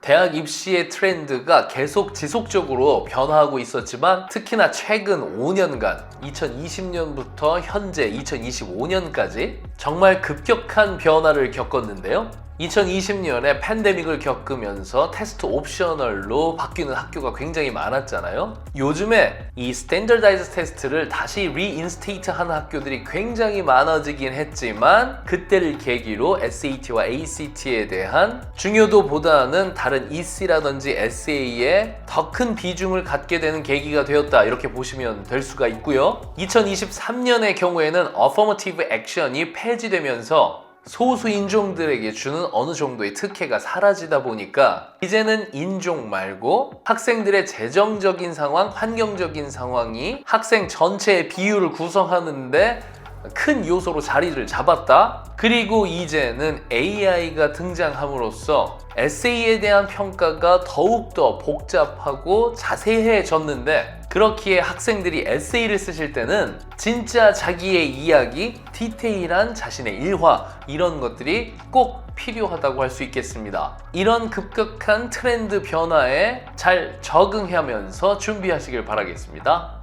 대학 입시의 트렌드가 계속 지속적으로 변화하고 있었지만 특히나 최근 5년간 2020년부터 현재 2025년까지 정말 급격한 변화를 겪었는데요. 2020년에 팬데믹을 겪으면서 테스트 옵셔널로 바뀌는 학교가 굉장히 많았잖아요. 요즘에 이 스탠더다이즈 테스트를 다시 리인스테이트 하는 학교들이 굉장히 많아지긴 했지만 그때를 계기로 SAT와 ACT에 대한 중요도보다는 다른 EC라든지 SA에 더 큰 비중을 갖게 되는 계기가 되었다 이렇게 보시면 될 수가 있고요. 2023년의 경우에는 Affirmative Action이 폐지되면서 소수 인종들에게 주는 어느 정도의 특혜가 사라지다 보니까 이제는 인종 말고 학생들의 재정적인 상황, 환경적인 상황이 학생 전체의 비율을 구성하는데 큰 요소로 자리를 잡았다. 그리고 이제는 AI가 등장함으로써 에세이에 대한 평가가 더욱더 복잡하고 자세해졌는데 그렇기에 학생들이 에세이를 쓰실 때는 진짜 자기의 이야기, 디테일한 자신의 일화 이런 것들이 꼭 필요하다고 할 수 있겠습니다. 이런 급격한 트렌드 변화에 잘 적응하면서 준비하시길 바라겠습니다.